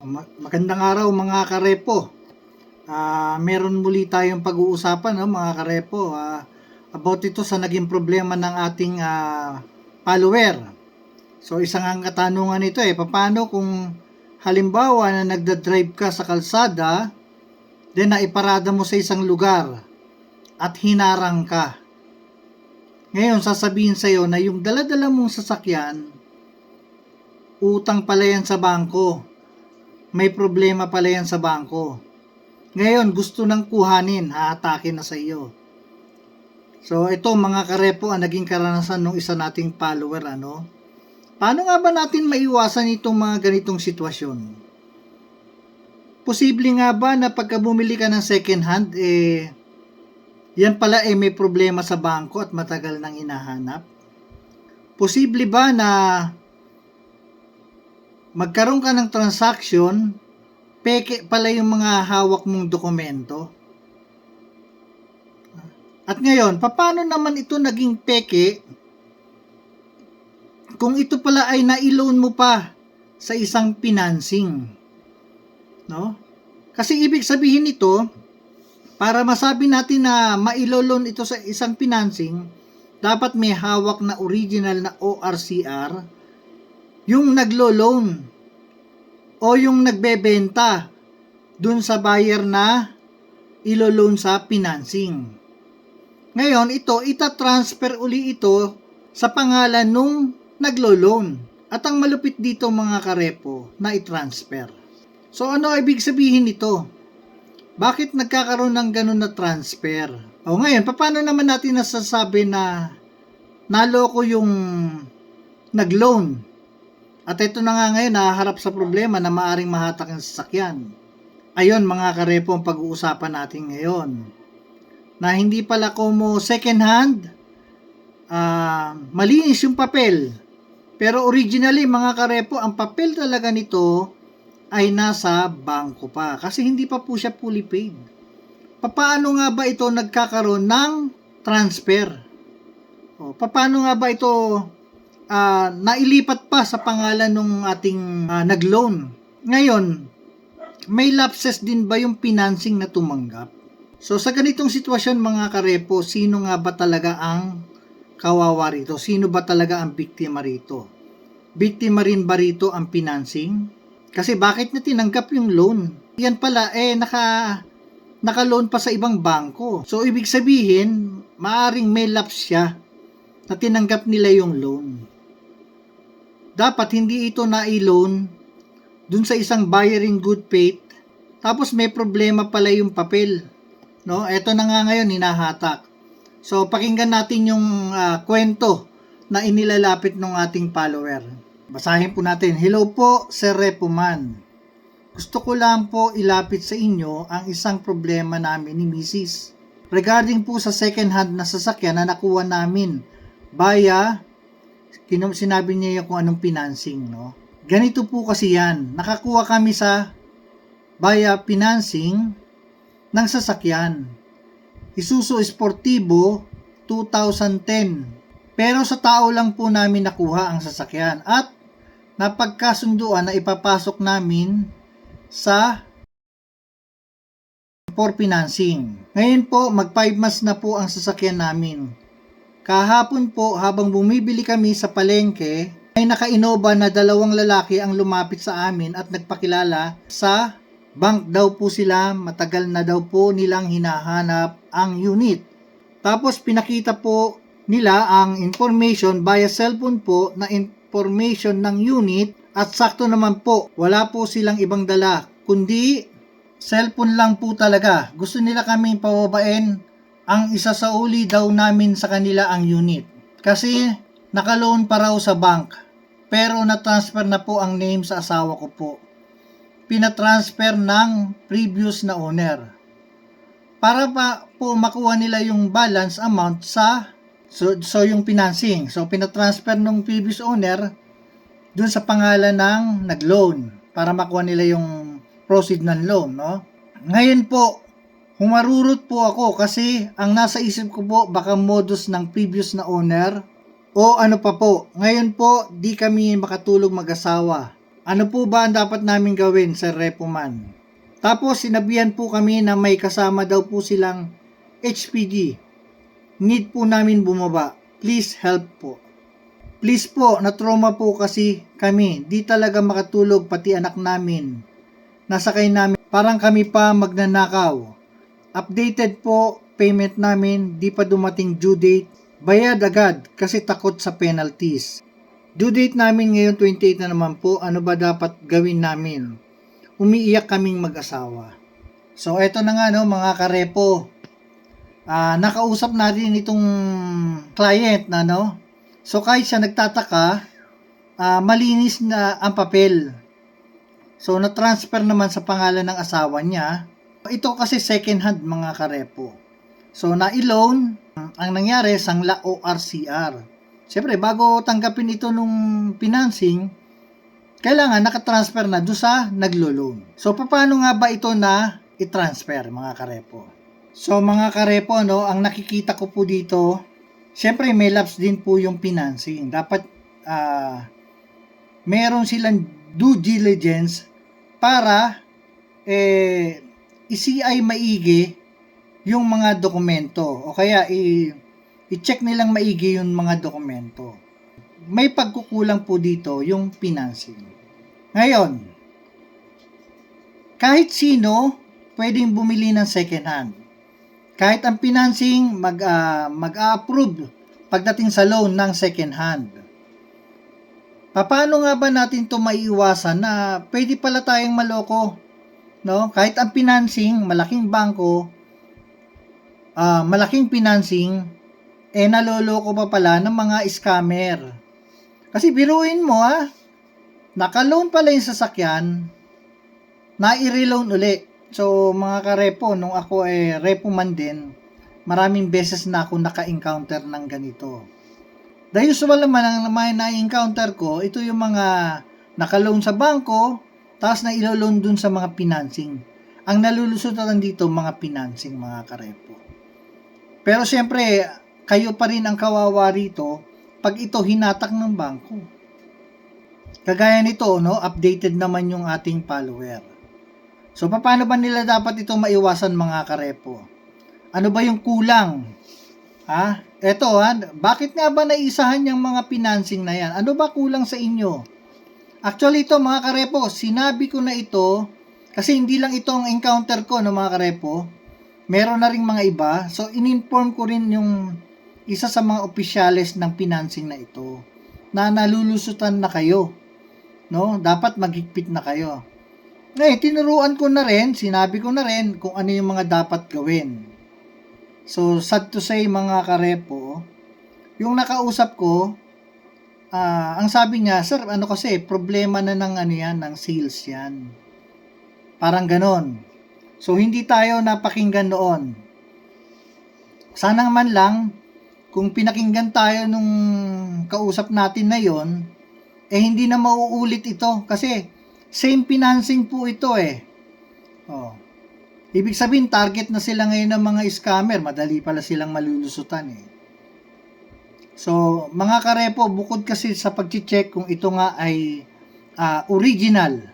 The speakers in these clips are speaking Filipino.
Ma- Magandang araw mga karepo. Ah, meron muli tayong pag-uusapan no, mga karepo ah, about ito sa naging problema ng ating ah, follower. So isang ang katanungan nito eh, paano kung halimbawa na nagda-drive ka sa kalsada, then naiparada mo sa isang lugar at hinarang ka. Ngayon, sasabihin sa'yo na yung daladala mong sasakyan, utang pala yan sa bangko may problema pala yan sa bangko. Ngayon, gusto nang kuhanin, haatakin na sa iyo. So, ito mga karepo ang naging karanasan ng isa nating follower, ano? Paano nga ba natin maiwasan itong mga ganitong sitwasyon? Posible nga ba na pagka bumili ka ng second hand, eh, yan pala eh may problema sa bangko at matagal nang hinahanap? Posible ba na magkaroon ka ng transaction, peke pala yung mga hawak mong dokumento. At ngayon, paano naman ito naging peke kung ito pala ay na-loan mo pa sa isang financing? No? Kasi ibig sabihin nito, para masabi natin na mailolon ito sa isang financing, dapat may hawak na original na ORCR yung naglo-loan o yung nagbebenta dun sa buyer na ilo-loan sa financing. Ngayon, ito, ita-transfer uli ito sa pangalan nung naglo-loan. At ang malupit dito mga karepo na i-transfer. So ano ibig sabihin nito? Bakit nagkakaroon ng ganun na transfer? O ngayon, paano naman natin nasasabi na naloko yung nag-loan at ito na nga ngayon, nahaharap sa problema na maaring mahatak ang sasakyan. Ayon mga karepo ang pag-uusapan natin ngayon. Na hindi pala como second hand, ah, malinis yung papel. Pero originally mga karepo, ang papel talaga nito ay nasa bangko pa. Kasi hindi pa po siya fully paid. Paano nga ba ito nagkakaroon ng transfer? O, paano nga ba ito ah, nailipat pa sa pangalan ng ating ah, nag-loan. Ngayon, may lapses din ba yung financing na tumanggap? So sa ganitong sitwasyon mga karepo, sino nga ba talaga ang kawawa rito? Sino ba talaga ang biktima rito? Biktima rin ba rito ang financing? Kasi bakit na tinanggap yung loan? Yan pala, eh, naka, naka-loan pa sa ibang bangko. So, ibig sabihin, maaring may lapse siya na tinanggap nila yung loan dapat hindi ito na-loan dun sa isang buyer in good faith tapos may problema pala yung papel no? Eto na nga ngayon hinahatak. So pakinggan natin yung ah, kwento na inilalapit ng ating follower. Basahin po natin. Hello po Sir Repuman. Gusto ko lang po ilapit sa inyo ang isang problema namin ni Mrs. Regarding po sa second hand na sasakyan na nakuha namin via kinum sinabi niya kung anong financing, no? Ganito po kasi yan. Nakakuha kami sa via financing ng sasakyan. Isuzu Sportivo 2010. Pero sa tao lang po namin nakuha ang sasakyan at napagkasunduan na ipapasok namin sa for financing. Ngayon po, mag 5 months na po ang sasakyan namin. Kahapon po habang bumibili kami sa palengke ay nakainoba na dalawang lalaki ang lumapit sa amin at nagpakilala sa bank daw po sila matagal na daw po nilang hinahanap ang unit. Tapos pinakita po nila ang information via cellphone po na information ng unit at sakto naman po wala po silang ibang dala kundi cellphone lang po talaga. Gusto nila kaming pababain ang isa sa uli daw namin sa kanila ang unit. Kasi nakaloan pa raw sa bank. Pero na-transfer na po ang name sa asawa ko po. Pinatransfer ng previous na owner. Para pa po makuha nila yung balance amount sa so, so yung financing. So pinatransfer ng previous owner dun sa pangalan ng nag-loan para makuha nila yung proceed ng loan, no? Ngayon po, Humarurot po ako kasi ang nasa isip ko po baka modus ng previous na owner o ano pa po. Ngayon po, di kami makatulog mag-asawa. Ano po ba ang dapat namin gawin sa Repoman? Tapos sinabihan po kami na may kasama daw po silang HPG. Need po namin bumaba. Please help po. Please po, na-trauma po kasi kami. Di talaga makatulog pati anak namin. Nasakay namin. Parang kami pa magnanakaw. Updated po payment namin. Di pa dumating due date. Bayad agad kasi takot sa penalties. Due date namin ngayon 28 na naman po. Ano ba dapat gawin namin? Umiiyak kaming mag-asawa. So eto na nga no mga karepo. Ah, nakausap natin itong client na no. So kahit siya nagtataka, ah, malinis na ang papel. So na-transfer naman sa pangalan ng asawa niya. Ito kasi second hand mga karepo. So na-loan, ang nangyari sangla ORCR. Siyempre bago tanggapin ito nung financing, kailangan nakatransfer na doon sa naglo-loan. So paano nga ba ito na i-transfer mga karepo? So mga karepo, no, ang nakikita ko po dito, syempre may lapse din po yung financing. Dapat ah meron silang due diligence para eh i-CI maigi yung mga dokumento o kaya i- i-check nilang maigi yung mga dokumento. May pagkukulang po dito yung financing. Ngayon, kahit sino pwedeng bumili ng second hand. Kahit ang financing mag ah, mag-approve pagdating sa loan ng second hand. Paano nga ba natin to maiiwasan na pwede pala tayong maloko? No? Kahit ang financing, malaking bangko, ah, malaking financing, eh naloloko pa pala ng mga scammer. Kasi biruin mo ah, naka-loan pala yung sasakyan, na i-reloan uli. So, mga karepo, nung ako eh repo man din, maraming beses na ako naka-encounter ng ganito. The usual naman ang may na-encounter ko, ito yung mga naka-loan sa bangko, tapos na ilo-loan dun sa mga financing. Ang nalulusutan dito, mga financing, mga karepo. Pero siyempre, kayo pa rin ang kawawa rito pag ito hinatak ng bangko. Kagaya nito, no, updated naman yung ating follower. So, paano ba nila dapat ito maiwasan mga karepo? Ano ba yung kulang? Ha? Eto ha, bakit nga ba naisahan yung mga financing na yan? Ano ba kulang sa inyo? Actually ito mga karepo, sinabi ko na ito kasi hindi lang ito ang encounter ko no mga karepo. Meron na ring mga iba. So ininform ko rin yung isa sa mga opisyales ng financing na ito na nalulusutan na kayo. No? Dapat maghigpit na kayo. Ngayon, tinuruan ko na rin, sinabi ko na rin kung ano yung mga dapat gawin. So, sad to say mga karepo, yung nakausap ko, ah, ang sabi niya, sir, ano kasi, problema na ng ano yan, ng sales yan. Parang ganon. So, hindi tayo napakinggan noon. Sana man lang, kung pinakinggan tayo nung kausap natin na yon, eh hindi na mauulit ito. Kasi, same financing po ito eh. Oh. Ibig sabihin, target na sila ngayon ng mga scammer. Madali pala silang malulusutan eh. So, mga karepo, bukod kasi sa pag-check kung ito nga ay ah, original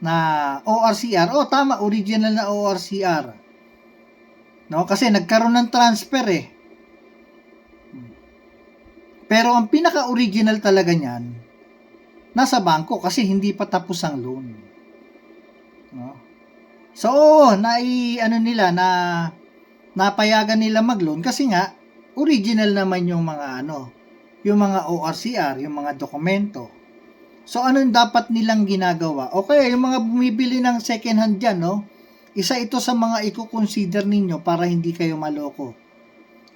na ORCR. Oh, tama, original na ORCR. No, kasi nagkaroon ng transfer eh. Pero ang pinaka-original talaga niyan, nasa bangko kasi hindi pa tapos ang loan. No? So, oo, nai, ano nila, na, napayagan nila mag-loan kasi nga, original naman yung mga ano, yung mga ORCR, yung mga dokumento. So, ano yung dapat nilang ginagawa? Okay, yung mga bumibili ng second hand dyan, no? Isa ito sa mga i-consider ninyo para hindi kayo maloko.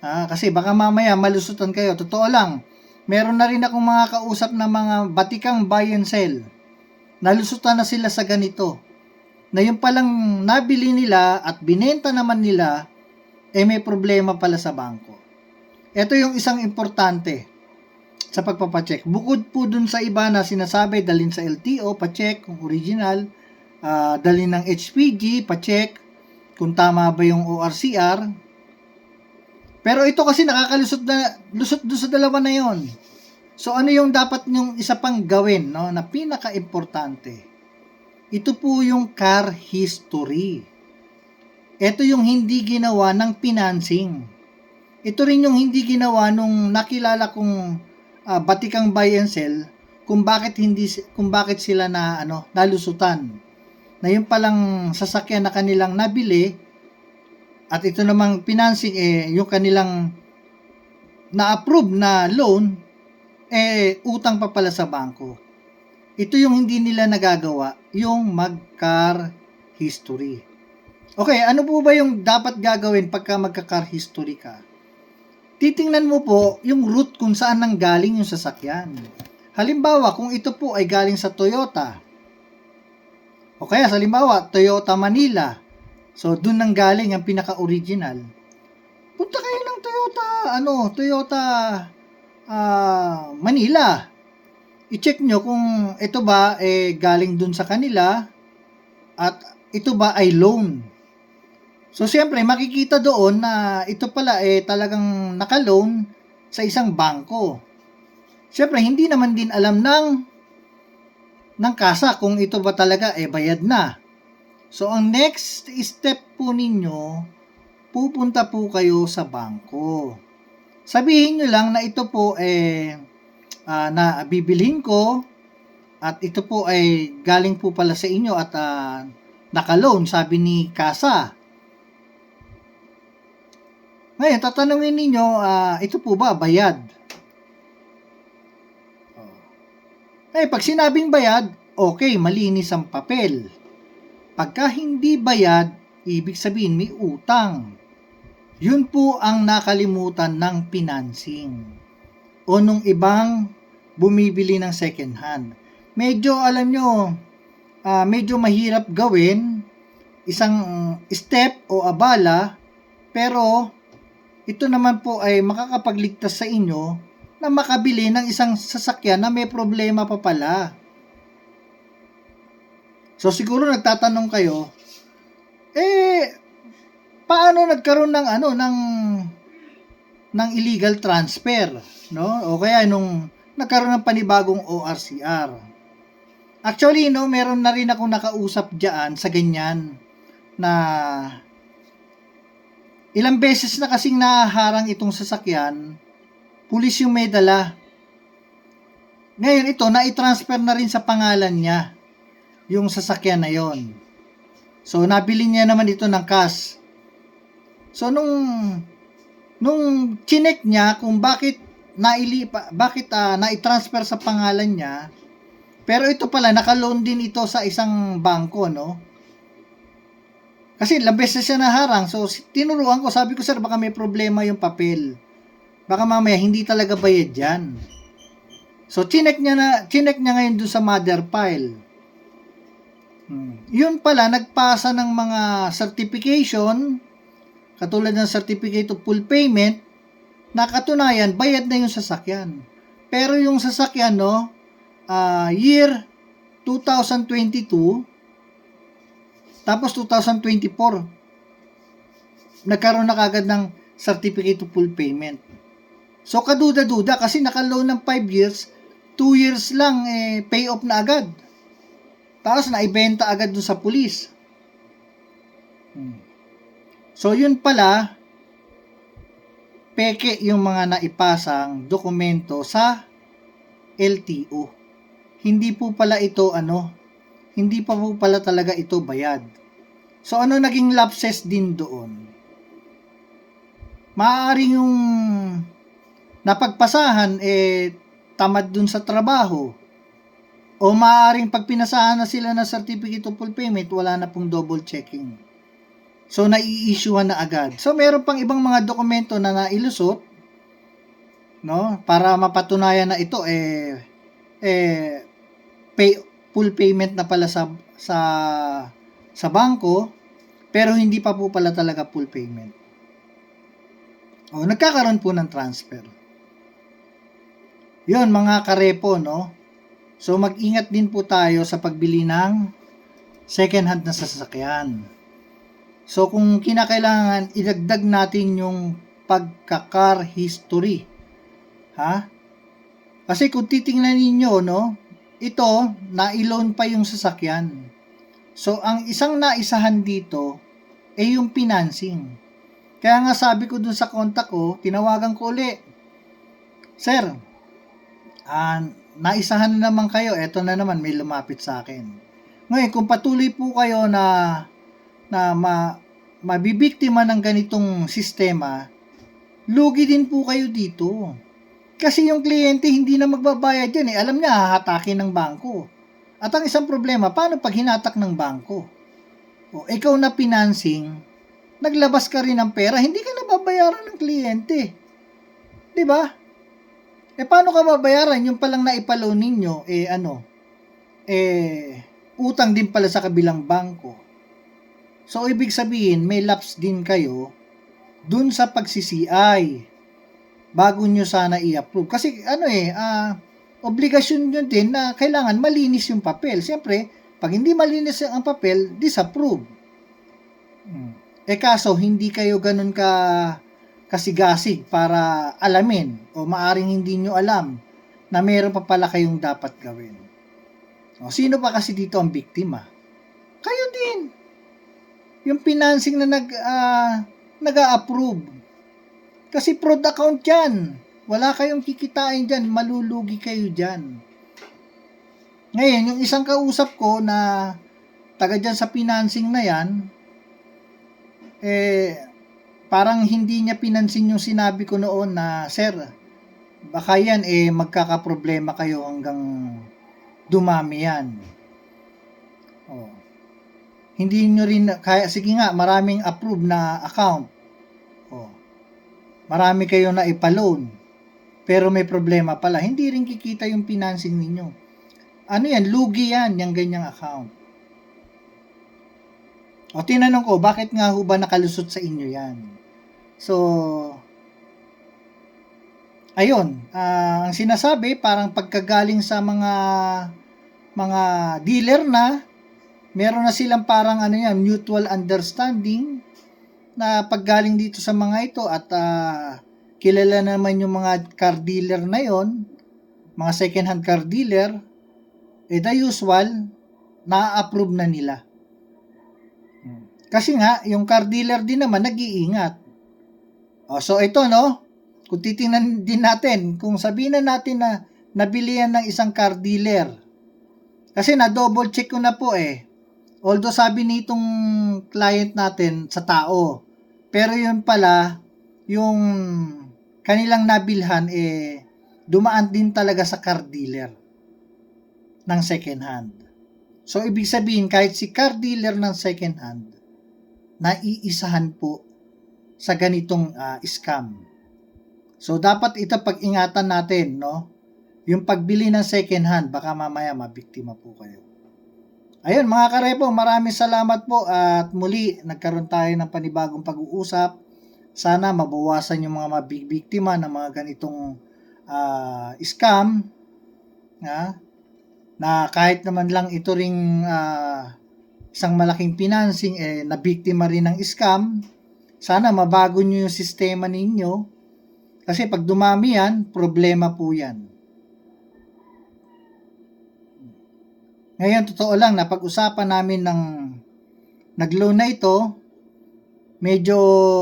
Ah, kasi baka mamaya malusutan kayo. Totoo lang, meron na rin akong mga kausap na mga batikang buy and sell. Nalusutan na sila sa ganito na yung palang nabili nila at binenta naman nila, eh may problema pala sa bangko. Ito yung isang importante sa pagpapacheck. Bukod po dun sa iba na sinasabi, dalin sa LTO, pacheck kung original, ah, dalin ng HPG, pacheck kung tama ba yung ORCR. Pero ito kasi nakakalusot na lusot doon sa dalawa na yon. So ano yung dapat yung isa pang gawin no na pinaka-importante? Ito po yung car history. Ito yung hindi ginawa ng financing. Ito rin yung hindi ginawa nung nakilala kong ah, batikang buy and sell kung bakit hindi kung bakit sila na ano nalusutan. Na yung palang sasakyan na kanilang nabili at ito namang financing eh yung kanilang na-approve na loan eh utang pa pala sa bangko. Ito yung hindi nila nagagawa, yung mag-car history. Okay, ano po ba yung dapat gagawin pagka magka-car history ka? Titingnan mo po yung route kung saan nang galing yung sasakyan. Halimbawa, kung ito po ay galing sa Toyota, o kaya sa halimbawa, Toyota Manila, so dun nang galing ang pinaka-original, punta kayo ng Toyota, ano, Toyota ah, Manila. I-check nyo kung ito ba eh galing dun sa kanila at ito ba ay loan. So siyempre makikita doon na ito pala eh talagang naka-loan sa isang bangko. Siyempre hindi naman din alam ng ng kasa kung ito ba talaga eh bayad na. So ang next step po ninyo pupunta po kayo sa bangko. Sabihin nyo lang na ito po eh ah, na bibilhin ko at ito po ay galing po pala sa inyo at ah, naka-loan sabi ni Kasa. Ngayon, tatanungin ninyo, ah, ito po ba bayad? Eh, pag sinabing bayad, okay, malinis ang papel. Pagka hindi bayad, ibig sabihin may utang. Yun po ang nakalimutan ng financing o nung ibang bumibili ng second hand. Medyo alam nyo, ah, medyo mahirap gawin isang step o abala pero ito naman po ay makakapagligtas sa inyo na makabili ng isang sasakyan na may problema pa pala. So siguro nagtatanong kayo, eh paano nagkaroon ng ano ng ng illegal transfer, no? O kaya nung nagkaroon ng panibagong ORCR. Actually, no, meron na rin akong nakausap diyan sa ganyan na ilang beses na kasing naharang itong sasakyan, pulis yung may dala. Ngayon ito, na-transfer na rin sa pangalan niya yung sasakyan na yon. So, nabili niya naman ito ng cash. So, nung nung chinek niya kung bakit naili bakit uh, na-transfer sa pangalan niya pero ito pala naka-loan din ito sa isang bangko no kasi ilang beses siya naharang. So tinuruan ko sabi ko sir baka may problema yung papel. Baka mamaya hindi talaga bayad yan. So chinek niya na chinek niya ngayon dun sa mother file. Hmm. yun pala nagpasa ng mga certification. Katulad ng certificate of full payment, nakatunayan, bayad na yung sasakyan. Pero yung sasakyan, no, uh, year 2022, tapos 2024, nagkaroon na kagad ng certificate of full payment. So, kaduda-duda kasi naka-loan ng 5 years, 2 years lang, eh, pay off na agad. Tapos, naibenta agad dun sa pulis. Hmm. So yun pala, peke yung mga naipasang dokumento sa LTO. Hindi po pala ito ano, hindi pa po pala talaga ito bayad. So ano naging lapses din doon? Maaaring yung napagpasahan eh tamad dun sa trabaho o maaaring pag pinasahan na sila ng certificate of full payment, wala na pong double checking. So, nai-issuehan na agad. So, meron pang ibang mga dokumento na nailusot, no? Para mapatunayan na ito, eh, eh, pay, full payment na pala sa, sa, sa bangko, pero hindi pa po pala talaga full payment. O, nagkakaroon po ng transfer. Yun, mga karepo, no? So, mag-ingat din po tayo sa pagbili ng second hand na sasakyan. So kung kinakailangan idagdag natin yung pagka-car history. Ha? Kasi kung titingnan ninyo, no, ito, na-loan pa yung sasakyan. So, ang isang naisahan dito, ay yung financing. Kaya nga sabi ko dun sa contact ko, tinawagan ko uli. Sir, ah, naisahan na naman kayo, eto na naman, may lumapit sa akin. Ngayon, kung patuloy po kayo na na ma, mabibiktima ng ganitong sistema, lugi din po kayo dito. Kasi yung kliyente hindi na magbabayad yan eh. Alam niya, hahatakin ng bangko. At ang isang problema, paano pag hinatak ng bangko? O, ikaw na financing, naglabas ka rin ng pera, hindi ka nababayaran ng kliyente. ba? Eh paano ka babayaran yung palang naipaloan ninyo eh ano? Eh utang din pala sa kabilang bangko. So ibig sabihin may lapse din kayo dun sa pag-CCI bago nyo sana i-approve. Kasi ano eh, ah, obligasyon nyo din na kailangan malinis yung papel. Siyempre, pag hindi malinis ang papel, disapprove. Hmm. Eh kaso, hindi kayo ganun ka kasigasig para alamin o maaring hindi nyo alam na meron pa pala kayong dapat gawin. O, sino pa kasi dito ang biktima? Kayo din. Yung financing na nag, ah, nag-a-approve. Kasi fraud account yan. Wala kayong kikitain dyan. Malulugi kayo dyan. Ngayon, yung isang kausap ko na taga dyan sa financing na yan, eh, parang hindi niya pinansin yung sinabi ko noon na, Sir, baka yan eh magkakaproblema kayo hanggang dumami yan. Oh. Hindi nyo rin, kaya, sige nga, maraming approve na account. Marami kayo na ipaloan. Pero may problema pala. Hindi rin kikita yung financing ninyo. Ano yan? Lugi yan, yung ganyang account. O tinanong ko, bakit nga ho ba nakalusot sa inyo yan? So, ayun, ah, ang sinasabi, parang pagkagaling sa mga mga dealer na, meron na silang parang ano yan, mutual understanding na paggaling dito sa mga ito at ah, kilala naman yung mga car dealer na yon, mga second hand car dealer, eh the usual, na-approve na nila. Kasi nga, yung car dealer din naman nag-iingat. O, so ito no, kung titingnan din natin, kung sabihin na natin na nabili yan ng isang car dealer, kasi na double check ko na po eh. Although sabi nitong client natin sa tao, pero yun pala, yung kanilang nabilhan eh, dumaan din talaga sa car dealer ng second hand. So, ibig sabihin, kahit si car dealer ng second hand, naiisahan po sa ganitong ah, scam. So, dapat ito pag-ingatan natin, no? Yung pagbili ng second hand, baka mamaya mabiktima po kayo. Ayun, mga karepo, maraming salamat po at muli, nagkaroon tayo ng panibagong pag-uusap. Sana mabawasan yung mga mabibiktima ng mga ganitong ah, scam. Ha? na kahit naman lang ito ring ah, isang malaking financing eh nabiktima rin ng scam sana mabago nyo yung sistema ninyo kasi pag dumami yan problema po yan ngayon totoo lang na pag-usapan namin ng nag-loan na ito medyo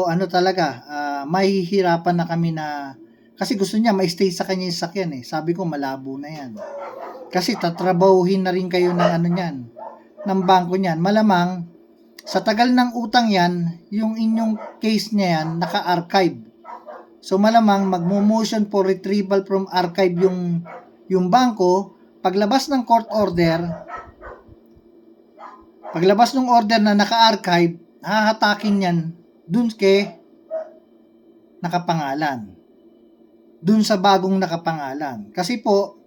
ano talaga ah, mahihirapan na kami na kasi gusto niya ma-stay sa kanya yung sakyan eh sabi ko malabo na yan kasi tatrabahuhin na rin kayo ng ano niyan, ng bangko niyan. Malamang, sa tagal ng utang yan, yung inyong case niya yan, naka-archive. So malamang, magmo-motion for retrieval from archive yung, yung bangko. Paglabas ng court order, paglabas ng order na naka-archive, hahatakin yan dun ke nakapangalan. Dun sa bagong nakapangalan. Kasi po,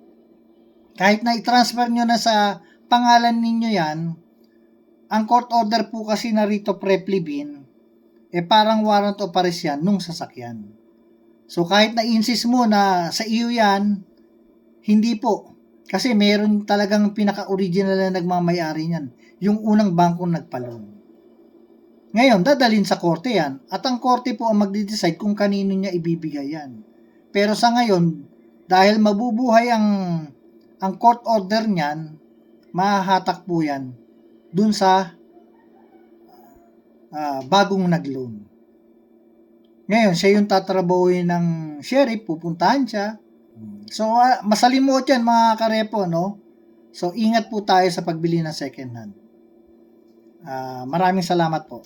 kahit na i-transfer nyo na sa pangalan ninyo yan, ang court order po kasi na rito preplibin, eh parang warrant of arrest yan nung sasakyan. So kahit na-insist mo na sa iyo yan, hindi po. Kasi meron talagang pinaka-original na nagmamayari niyan. Yung unang bangkong nagpalon. Ngayon, dadalhin sa korte yan. At ang korte po ang magde-decide kung kanino niya ibibigay yan. Pero sa ngayon, Dahil mabubuhay ang ang court order niyan, mahahatak po yan dun sa ah, bagong nag-loan. Ngayon, siya yung tatrabahuin ng sheriff, pupuntahan siya. So, ah, masalimuot yan mga karepo, no? So, ingat po tayo sa pagbili ng second hand. Ah, maraming salamat po.